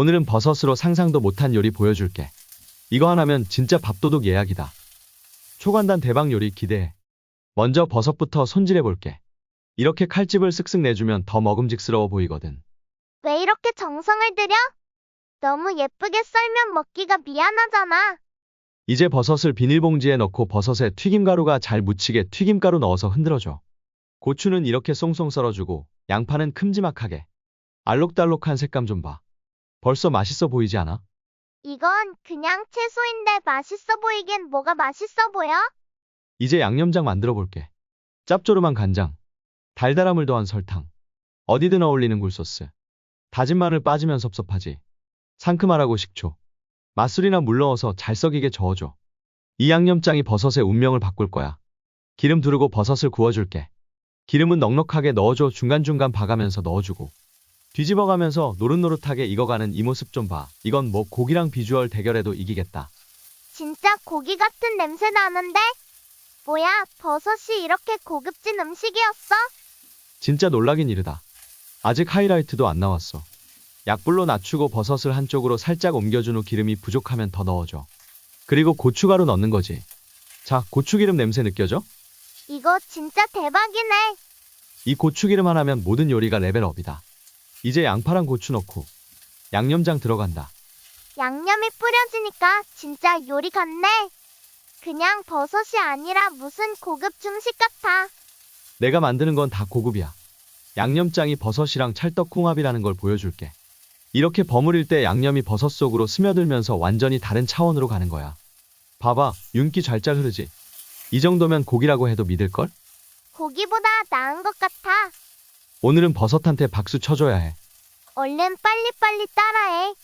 오늘은 버섯으로 상상도 못한 요리 보여줄게. 이거 하나면 진짜 밥도둑 예약이다. 초간단 대박 요리 기대해. 먼저 버섯부터 손질해 볼게. 이렇게 칼집을 쓱쓱 내주면 더 먹음직스러워 보이거든. 왜 이렇게 정성을 들여? 너무 예쁘게 썰면 먹기가 미안하잖아. 이제 버섯을 비닐봉지에 넣고 버섯에 튀김가루가 잘 묻히게 튀김가루 넣어서 흔들어줘. 고추는 이렇게 송송 썰어주고 양파는 큼지막하게. 알록달록한 색감 좀 봐. 벌써 맛있어 보이지 않아? 이건 그냥 채소인데 맛있어 보이긴 뭐가 맛있어 보여? 이제 양념장 만들어 볼게. 짭조름한 간장, 달달함을 더한 설탕, 어디든 어울리는 굴소스, 다진 마늘 빠지면 섭섭하지. 상큼하라고 식초, 맛술이나 물 넣어서 잘 썩이게 저어줘. 이 양념장이 버섯의 운명을 바꿀 거야. 기름 두르고 버섯을 구워줄게. 기름은 넉넉하게 넣어줘 중간중간 봐가면서 넣어주고. 뒤집어가면서 노릇노릇하게 익어가는 이 모습 좀 봐. 이건 뭐 고기랑 비주얼 대결해도 이기겠다. 진짜 고기 같은 냄새 나는데? 뭐야, 버섯이 이렇게 고급진 음식이었어? 진짜 놀라긴 이르다. 아직 하이라이트도 안 나왔어. 약불로 낮추고 버섯을 한쪽으로 살짝 옮겨준 후 기름이 부족하면 더 넣어줘. 그리고 고춧가루 넣는 거지. 자, 고추기름 냄새 느껴져? 이거 진짜 대박이네. 이 고추기름 하나면 모든 요리가 레벨업이다. 이제 양파랑 고추 넣고 양념장 들어간다. 양념이 뿌려지니까 진짜 요리 같네. 그냥 버섯이 아니라 무슨 고급 중식 같아. 내가 만드는 건 다 고급이야. 양념장이 버섯이랑 찰떡궁합이라는 걸 보여줄게. 이렇게 버무릴 때 양념이 버섯 속으로 스며들면서 완전히 다른 차원으로 가는 거야. 봐봐, 윤기 잘잘 흐르지? 이 정도면 고기라고 해도 믿을걸? 고기보다 나은 것 같아. 오늘은 버섯한테 박수 쳐줘야 해. 얼른 빨리빨리 따라해.